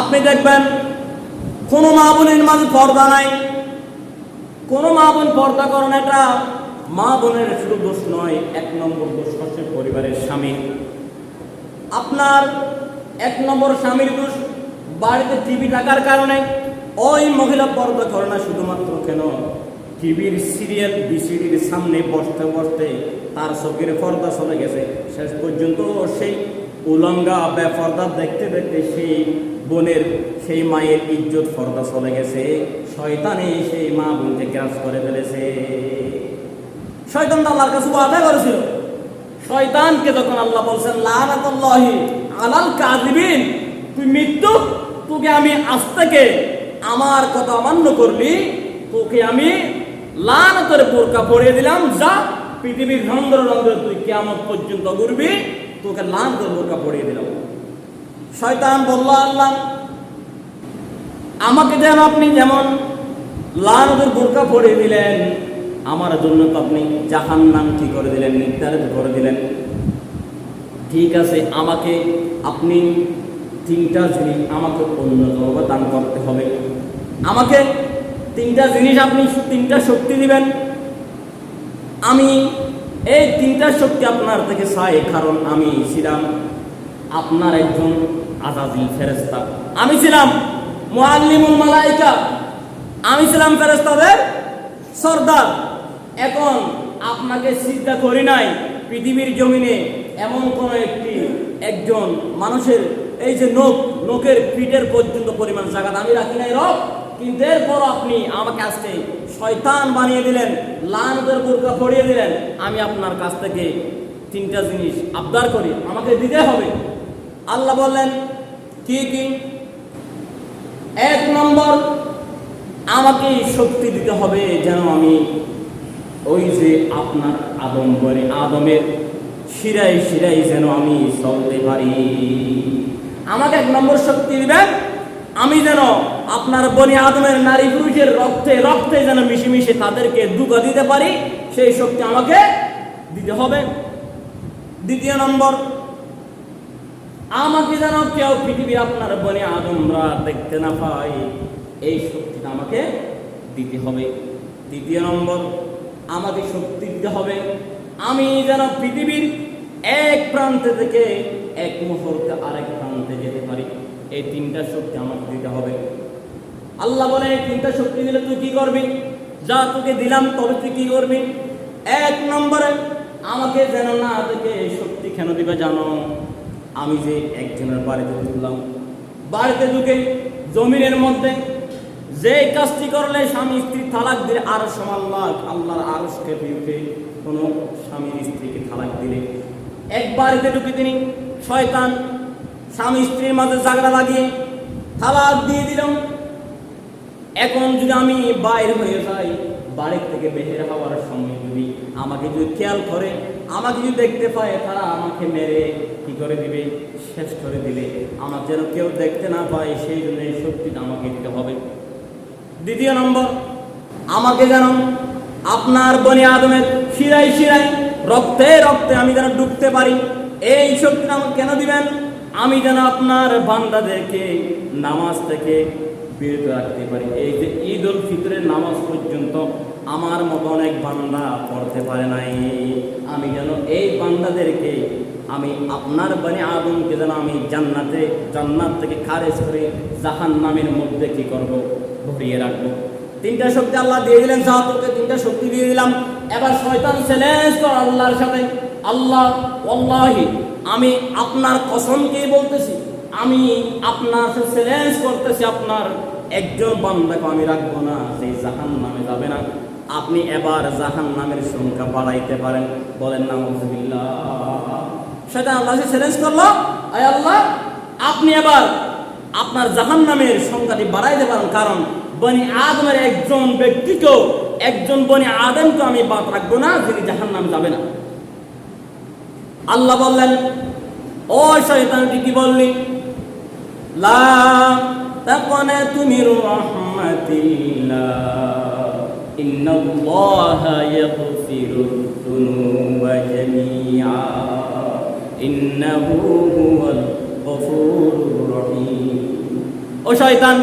আপনি দেখবেন, কোনো মা বোনের মাঝে পর্দা নাই। কোনো মা বোন পর্দা করেন এটা মা বোনের শুধু দোষ নয়, এক নম্বর দোষ হচ্ছে পরিবারের স্বামী। আপনার এক নম্বর স্বামীর দোষ, বাড়িতে টিভি থাকার কারণে ওই মহিলা পর্দা করে না, শুধুমাত্র কেন? টিভির সিরিয়াল বিসিডির সামনে বসতে বসতে তার চোখের পর্দা চলে গেছে। শেষ পর্যন্ত সেই উলঙ্গা বেপর্দা দেখতে দেখতে সেই বোনের, সেই মায়ের ইজ্জত পর্দা চলে গেছে। শয়তানে সেই মা বোনকে গ্রাস করে ফেলেছে। শয়তান আল্লাহর কাছে আদায় করেছিল। শয়তানকে যখন আল্লাহ বলছেন, লানাতুল্লাহি আলাল কাযিবিন তুই মৃত্যু, তোকে আমি আজ থেকে আমার কথা অমান্য করলি, তোকে আমি লানতের বোরকা পরিয়ে দিলাম, যা পৃথিবীর রন্ধ্র রন্ধ্র তুই কিয়ামত পর্যন্ত ঘুরবি তোকে লানতের বোরকা পরিয়ে দিলাম। শয়তান বলল, আল্লাহ, আমাকে যেন আপনি যেমন লাল লানতের বোরকা পরিয়ে দিলেন, আমার জন্য তো আপনি জাহান নাম ঠিক করে দিলেন, নির্ধারিত করে দিলেন। ঠিক আছে, আমাকে আপনি তিনটা জিনিস, আমাকে অন্যতম দান করতে হবে। আমাকে তিনটা জিনিস আপনি তিনটা শক্তি দিবেন। আমি এই তিনটা শক্তি আপনার থেকে চাই, কারণ আমি ছিলাম আপনার একজন আজাদিল ফেরেস্তা আমি ছিলাম মুআল্লিমুল মালাইকা। আমি ছিলাম ফেরেস্তাদের সর্দার। এখন আপনাকে চিন্তা করি নাই, পৃথিবীর জমিনে এমন কোন একটি একজন মানুষের, এই যে নোক নোকের পিঠের পর্যন্ত পরিমাণ জায়গা আমি রাখি নাই রব। কিন্তু এরপর আপনি আমাকে আজকে শয়তান বানিয়ে দিলেন লানদের বোরকা পড়িয়ে দিলেন, আমি আপনার কাছ থেকে তিনটা জিনিস আবদার করি, আমাকে দিতে হবে। আল্লাহ বললেন, কি কি? এক নম্বর, আমাকে শক্তি দিতে হবে যেন আমি ওই যে আপনার আদম বলে আদমের শিরাই শিরাই যেন আমি চলতে পারি। আমাকে এক নম্বর শক্তি দিবেন আমি যেন আপনার বনি আদমের নারী পুরুষের রক্তে রক্তে যেন মিশে মিশে তাদেরকে দুঃখ দিতে পারি, সেই শক্তি আমাকে দিতে হবে। দ্বিতীয় নম্বর, আমাকে যেন কেউ পৃথিবীর আপনার বনে আদমরা দেখতে না পাই এই শক্তিটা আমাকে দিতে হবে। তৃতীয় নম্বর, আমাকে শক্তি দিতে হবে। আমি যেন পৃথিবীর এক প্রান্তে থেকে এক মুহূর্তে আরেক প্রান্তে যেতে পারি। এই তিনটা শক্তি আমাকে দিতে হবে। আল্লাহ বলে, এই তিনটা শক্তি দিলে তুই কি করবি? যা তোকে দিলাম, তবে তুই কি করবি? এক নম্বরে, আমাকে যেন না থেকে এই শক্তি কেন দিবে জানো? আমি যে একজনের বাড়িতে ঢুকলাম। বাড়িতে ঢুকে জমিনের মধ্যে যে কাজটি করলে স্বামী স্ত্রী তালাক দিলে, আরও সমান লাখ আল্লাহর আরসকে উঠে কোনো স্বামীর স্ত্রীকে তালাক দিলে। এক বাড়িতে ঢুকে তিনি শয়তান স্বামী স্ত্রীর মাঝে ঝগড়া লাগিয়ে তালাক দিয়ে দিলাম। এখন যদি আমি বাইর হয়ে যাই, বাড়ির থেকে বের হওয়ার সময় যদি আমাকে যদি খেয়াল করে, আমাকে যদি দেখতে পায়, তারা আমাকে মেরে কি করে দিবে, শেষ করে দিলে আমার যেন কেউ দেখতে না পায়, সেই জন্য এই শক্তিটা আমাকে দিতে হবে। দ্বিতীয় নম্বর, আমাকে যেন আপনার বনি আদমের শিরাই শিরাই রক্তে রক্তে আমি যেন ডুবতে পারি। এই শক্তিটা আমাকে কেন দিবেন? আমি যেন আপনার বান্দাদেরকে নামাজ থেকে বিরত রাখতে পারি। এই যে ঈদ উল ফিতরের নামাজ পর্যন্ত আমার মতো অনেক বান্দা পড়তে পারে নাই। আমি যেন এই বান্দাদেরকে আমি আপনার বানি আদমকে যেন আমি জান্নাতে, জান্নাত থেকে খারেজ করে জাহান নামের মধ্যে কি করব, ভরিয়ে রাখব। তিনটা শক্তি আল্লাহ দিয়ে দিলেন তোকে তিনটা শক্তি দিয়ে দিলাম। এবার শয়তান চ্যালেঞ্জ কর আল্লাহর সাথে। আল্লাহ আল্লাহি আমি আপনার কসমকে বলতেছি, আমি আপনার চ্যালেঞ্জ করতেছি, আপনার একজন বান্দাকে আমি রাখব না সেই জাহান নামে যাবে না। আপনি এবার জাহান নামের সংখ্যা বাড়াইতে পারেন। বলেন না সেটা আল্লাহ চ্যালেঞ্জ করল? আয় আল্লাহ, আপনি এবার আপনার জাহান নামের সংখ্যাটি বাড়াইতে পারেন। কারণ বনি আদমের একজন ব্যক্তিকেও, একজন বনি আদমকে আমি বাদ রাখব না, যিনি জাহান নাম যাবে না। আল্লাহ বললেন, ও শয়তানটি কি বললি? লা তাকনাতু মির রাহমাতিল্লাহ, ইন্নাল্লাহা ইয়াগফিরু যুনুবা জামিআ, ইন্নাহু হুয়াল গফুরুর রহিম। ও শয়তান,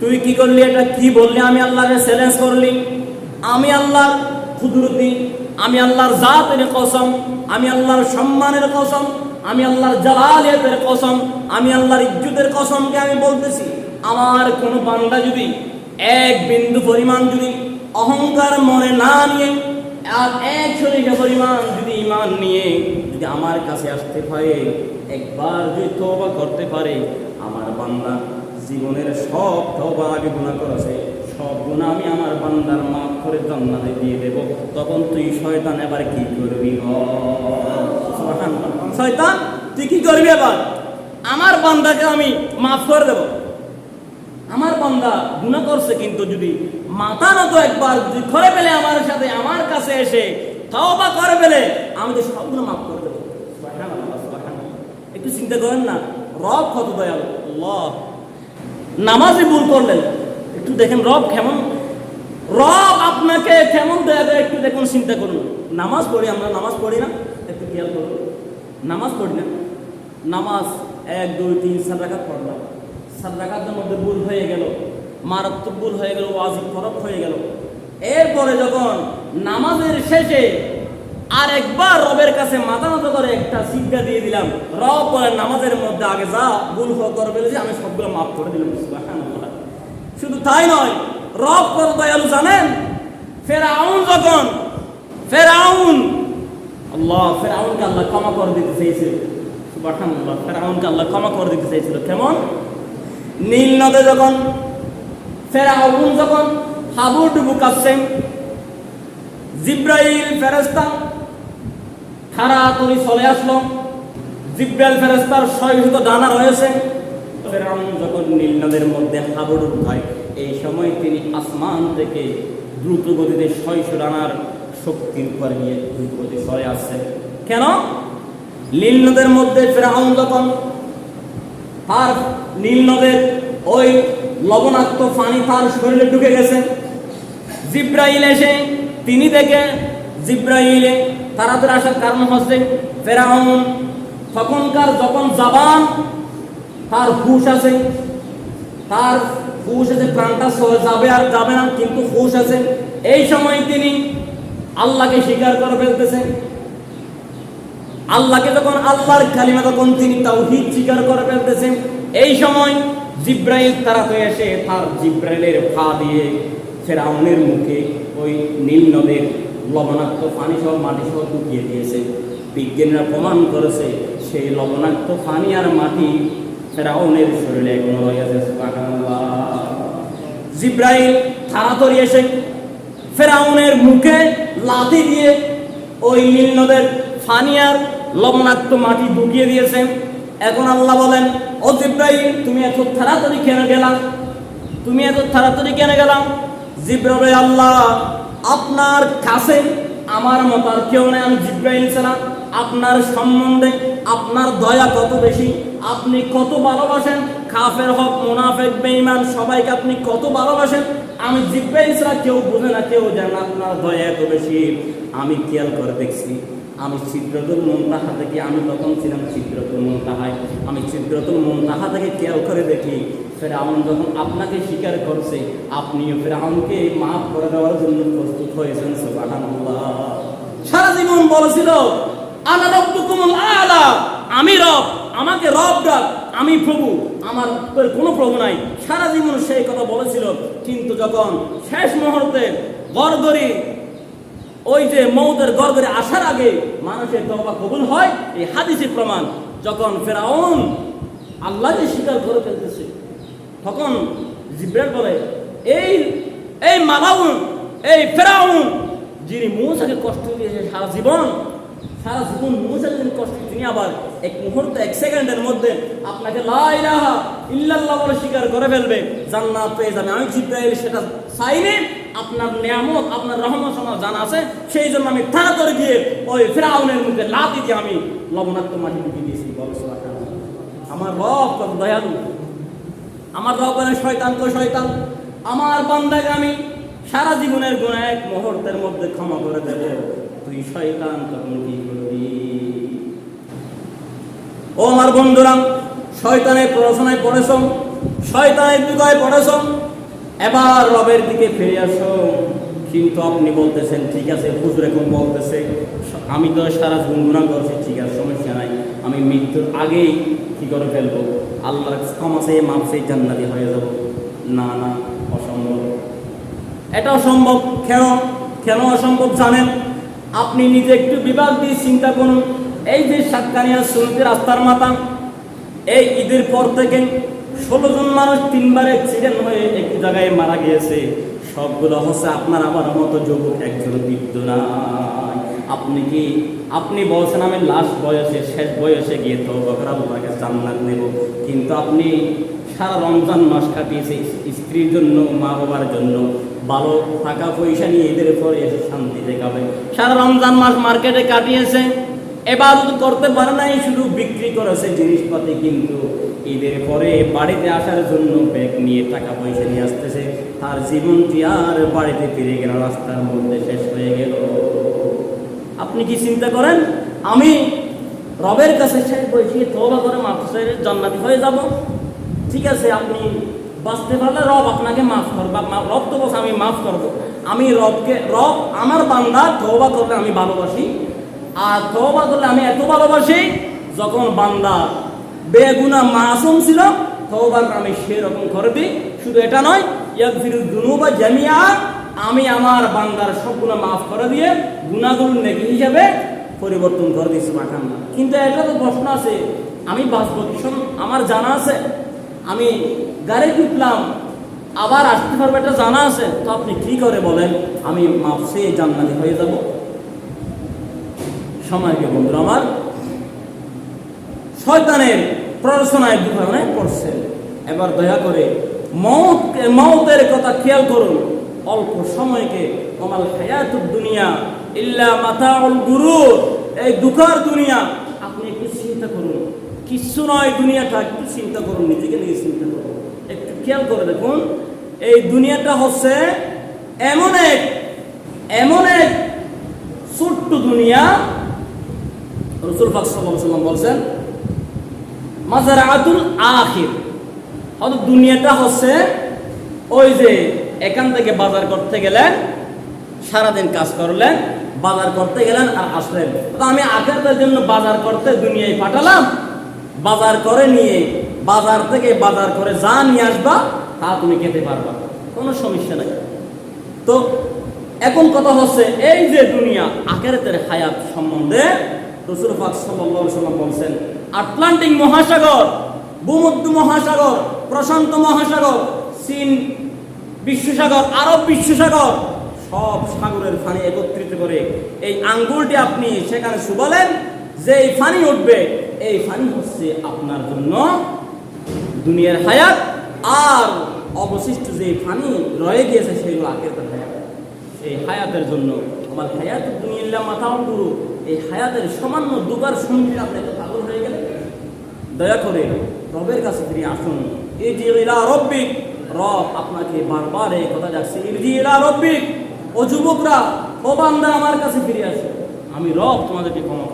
তুই কি করলি? এটা কি বললি? আমি আল্লাহকে চ্যালেঞ্জ করলি। আমি আল্লাহর কুদরতি আমি আল্লাহর জাতের কসম, আমি আল্লাহর সম্মানের কসম, আমি আল্লাহর জালালিয়াতের কসম, আমি আল্লাহর ইজ্জতের কসমকে আমি বলতেছি। আমার কোনো বান্দা যদি এক বিন্দু পরিমাণ যদি অহংকার মনে না নিয়ে আর এক শরীরে পরিমাণ যদি ইমান নিয়ে যদি আমার কাছে আসতে পারে, একবার যদি তওবা করতে পারে, আমার বান্দা জীবনের সব তওবা আগে গুণা করেছে। সব গুণা আমি আমার বান্দার মাফ করে জান্নাতে দিয়ে দেব। তখন তুই শয়তান এবার কি করবি? শয়তান, তুই কি করবি এবার? আমার বান্দাকে আমি মাফ করে দেব। আমার বান্দা গুণা করছে কিন্তু যদি মাথা নত একবার যদি করে ফেলে আমার সাথে, আমার কাছে এসে তাও বা করে ফেলে, আমি তো সবগুলো মাফ করে দেবো। একটু চিন্তা করেন না, রব কত দয়ালু। নামাজে ভুল করলেন। একটু দেখেন রব কেমন, রব আপনাকে কেমন দয়া করে একটু দেখুন, চিন্তা করুন। নামাজ পড়ি, আমরা নামাজ পড়ি না? একটু খেয়াল করুন। নামাজ পড়ি না? নামাজ এক, দুই, তিন, চার রাখাত পড়লাম। চার রাখাতের মধ্যে ভুল হয়ে গেল। মারাত্মক ভুল হয়ে গেল, ওয়াজিব ফরক হয়ে গেল। এরপরে যখন নামাজের শেষে আর একবার রবের কাছে মাথা মতো করে একটা শিক্ষা দিয়ে দিলাম, রব বলে, নামাজের মধ্যে আগে যা ভুল করে ফেলেছি আমি সবগুলো মাফ করে দিলাম। শুধু তাই নয়, রব কত দয়ালু জানেন? ফেরাউন যখন, ফেরাউন, আল্লাহ, ফেরাউনকে আল্লাহ ক্ষমা করে দিতে চেয়েছিল। সুবহানাল্লাহ, ফেরাউনকে আল্লাহ ক্ষমা করে দিতে চেয়েছিল। কেমন? নীল নদে যখন, ফেরাউন যখন হাবুডুবু কাঁপছেন জিব্রাইল ফেরেস্তা তাড়াতাড়ি চলে আসলো। জিব্রাইল ফেরেস্তার শত ডানা রয়েছে। ফেরাউন যখন নীল নদের মধ্যে হাবুডুবু খায় এই সময় তিনি আসমান থেকে দ্রুত গতিতে ছয়শো ডানার শক্তির উপর নিয়ে দ্রুত গতিতে চলে আসছে। কেন? নীল নদের মধ্যে ফেরাউন যখন তার নীল নদের ওই লবণাক্ত পানি তার শরীরে ঢুকে গেছে, জিব্রাইল এসে তিনি দেখে, জিব্রাইলে তাড়াতাড়ি আসার কারণ হচ্ছে ফেরাউন তখনকার যখন জাবান তার হুশ আছে। তার হুশ আছে, প্রাণটা যাবে আর যাবে না, কিন্তু হুশ আছে। এই সময় তিনি আল্লাহকে স্বীকার করে ফেলতেছেন আল্লাহকে যখন, আল্লাহর কালিমা তখন তিনি তাওহীদ স্বীকার করে ফেলতেছেন এই সময় জিব্রাইল তারা হয়ে এসে তার জিব্রাইলের ফা দিয়ে ফেরাউনের মুখে ওই নীল নদের লবণাক্ত পানি সহ মাটি সহ ঢুকিয়ে দিয়েছে। বিজ্ঞানীরা প্রমাণ করেছে, সেই লবণাক্ত পানি আর মাটি ফেরাউনের শরীরে এখনও রয়েছে। জিব্রাইল তাড়াতাড়ি এসে ফেরাউনের মুখে লাথি দিয়ে ওই নীল নদের ফানিয়ার লবণাক্ত মাটি ঢুকিয়ে দিয়েছেন এখন আল্লাহ বলেন, ও জিব্রাইল, তুমি এত তাড়াতাড়ি কেন গেলাম তুমি এত তাড়াতাড়ি কেন গেলাম জিব্রাইল আল্লাহ, আপনার কাছে আমার মতো আর কেউ নেই। আমি জিব্রাইল ছাড়া আপনার সম্বন্ধে আপনার দয়া কত বেশি? আপনি কত ভালোবাসেন? কাফের হক, মুনাফেক, বেঈমান, সবাইকে আপনি কত ভালোবাসেন? আমি ছাড়া কেউ বুঝে না, কেউ জানে আপনার দয়া এত বেশি। আমি খেয়াল করে দেখছি, আমি ছিদ্রতুল মুনতাহা থেকে, আমি তখন ছিলাম ছিদ্রতুল মুনতাহায়। আমি ছিদ্রতুল মুনতাহা থেকে খেয়াল করে দেখি, ফেরাউন যখন আপনাকে স্বীকার করছে, আপনিও ফেরাউনকে মাফ করে দেওয়ার জন্য প্রস্তুত হয়েছেন, সুবহানাল্লাহ। সারা জীবন বলেছিল আনা রব্বুকুমুল আলা। আমি রব, আমাকে রব ডাক, আমি প্রভু। আমার কোনো প্রভু নাই। সারা জীবন সেই কথা বলেছিল। কিন্তু যখন শেষ মুহূর্তে গড়গড়ি, ওই যে মৌদের গর্গরে আসার আগে মানুষের তবা কবুল হয়, এই হাদিসের প্রমাণ। যখন ফেরাউন আল্লাহকে স্বীকার করে ফেলতেছে, তখন জিব্রাইল বলে, এই এই মালাউন, এই ফেরাউন, যিনি মৌসাকে কষ্ট দিয়েছে সারা জীবন সারা জীবন যিনি কষ্ট, তিনি আবার এক মুহূর্তে, এক সেকেন্ডের মধ্যে আপনাকে লাইলাহা ইল্লাল্লাহ বলে স্বীকার করে ফেলবে। জান্নাত পেয়ে যাবে। আমি জিব্রাইল সেটা চাইনি। আপনার নিয়ামত, আপনার রহমত আমার জানা আছে। সেই জন্য আমি তাড়াতাড়ি গিয়ে ওই ফেরাউনের মুখে লাতি দিয়ে আমি লবণাক্ত মাটি ঢুকিয়ে দিয়েছি। আমার রব কত দয়ালু। আমার রব বলে শয়তান তো শয়তান। আমার বান্দাকে আমি সারা জীবনের গুণ এক মুহূর্তের মধ্যে ক্ষমা করে দেব। তুই শয়তান তখন কি করবি ও আমার বন্ধুরা, শয়তানের পড়াশোনায় পড়েছ, শয়তানের দুগায় পড়েছ, এবার রবের দিকে ফিরে আসো। কিন্তু আপনি বলতেছেন, ঠিক আছে, হুজুর এখন বলতেছে, আমি তো সারা গুনগুনা করছি, ঠিক আছে, সমস্যা নাই, আমি মৃত্যুর আগেই কি করে ফেলব? আল্লাহ ক্ষমাসে মাপসে জান্নাতি হয়ে যাব। না না, অসম্ভব। এটা অসম্ভব, কেন? কেন অসম্ভব জানেন? আপনি নিজে একটু বিভাগ দিয়ে চিন্তা করুন। এই যে সাতকানিয়া সুনতি রাস্তার মাথা, এই ঈদের পর থেকে ষোলো জন মানুষ তিনবার অ্যাক্সিডেন্ট হয়ে একটি জায়গায় মারা গিয়েছে। সবগুলো হচ্ছে আপনার আমার মতো যুবক, একজন বৃদ্ধ না আপনি কি, আপনি বলছেন আমি লাস্ট বয়সে, শেষ বয়সে গিয়ে তো বকরাবুল্লাহকে জান্নাত নেব। কিন্তু আপনি সারা রমজান মাস কাটিয়েছে। স্ত্রীর জন্য মা বাবার জন্য ভালো টাকা পয়সা নিয়ে এদের পরে এসে শান্তি দেখাবে। সারা রমজান মাস মার্কেটে কাটিয়েছে। এবার করতে পারে নাই, শুধু বিক্রি করেছে জিনিসপাতি, কিন্তু ঈদের পরে বাড়িতে আসার জন্য ব্যাগ নিয়ে টাকা পয়সা নিয়ে আসতেছে। তার জীবনটি আর বাড়িতে ফিরে গেল, রাস্তার মধ্যে শেষ হয়ে গেল। আপনি কি চিন্তা করেন? আমি রবের কাছে শেষ বয়সে তবা করে মাফসের জান্নাতি হয়ে যাব। ঠিক আছে, আপনি বাঁচতে পারলে রব আপনাকে মাফ করবে রব তো বলছে, আমি মাফ করব। আমি রবকে, রব আমার বান্দা, তওবা করলে আমি ভালোবাসি। আর তওবা করলে আমি এত ভালোবাসি, যখন বান্দা বেগুনা মাসুম ছিল, তওবার আমি সেরকম করে দিই শুধু এটা নয়, ইয়াগফিরু দুনুবা জামিয়া আমি আমার বান্দার সবগুলো মাফ করে দিয়ে গুণাগুলো নেকি হিসাবে পরিবর্তন করে দিচ্ছি মাখান কিন্তু এটা তো প্রশ্ন আছে, আমি বাঁচবো আমার জানা আছে আমি গাড়ি উঠলাম আবার আসতে পারব এটা জানা আছে। তো আপনি কি করে বলেন? আমি মাপসে জান্নাতি হয়ে যাব। সময়কে বন্ধুরা আমার। শয়তানের প্ররোচনায় দুঃখানে পড়ছে। এবার দয়া করে মৌত মৌতের কথা খেয়াল করুন। অল্প সময়কে কমাল হায়াত দুনিয়া ইল্লা মাতাউল গুরু এই দুঃখার দুনিয়া আপনি একটু চিন্তা করুন কিচ্ছু নয়, দুনিয়াটা একটু চিন্তা করুন, নিজেকে নিয়ে চিন্তা করুন। একটু খেয়াল করে দেখুন, এই দুনিয়াটা হচ্ছে এমন এক এমন এক ছোট্ট দুনিয়া। রসুল ওয়াসাল্লাম বলছেন, মাজারাতুল আখির। হয়তো দুনিয়াটা হচ্ছে ওই যে এখান থেকে বাজার করতে গেলেন, সারাদিন কাজ করলেন, বাজার করতে গেলেন আর আসলেন। তো আমি আখেরতের জন্য বাজার করতে দুনিয়ায় পাঠালাম বাজার করে নিয়ে, বাজার থেকে বাজার করে যা নিয়ে আসবা, তা তুমি খেতে পারবা। কোনো সমস্যা নাই। তো এখন কথা হচ্ছে, এই যে দুনিয়া, আখেরাতের হায়াত সম্বন্ধে রসুল বলছেন, আটলান্টিক মহাসাগর, ভূমধ্য মহাসাগর, প্রশান্ত মহাসাগর, চীন, বিশ্বসাগর, আরব বিশ্বসাগর, সব সাগরের পানি একত্রিত করে এই আঙ্গুলটি আপনি সেখানে শুবালেন যে এই পানি উঠবে এই ফানি হচ্ছে আপনার জন্য দুনিয়ার হায়াত আর অবশিষ্ট যে ফানি রয়ে গিয়েছে সেগুলো আখেরাতের হায়াত। এই হায়াতের জন্য আমার হায়াত দুনিয়াল্লাহ মাথা গুরু এই হায়াতের সামান্য দুবার শুনলে আপনি এত পাগল হয়ে গেলেন? দয়া করে রবের কাছে ফিরে আসুন। ইজি ইলা রব্বিক। রব আপনাকে বারবার এই কথা যাচ্ছে ইজি ইলা রব্বিক। ও যুবকরা, ও বান্দা আমার কাছে ফিরে আসে। আমি রব তোমাদেরকে ক্ষমা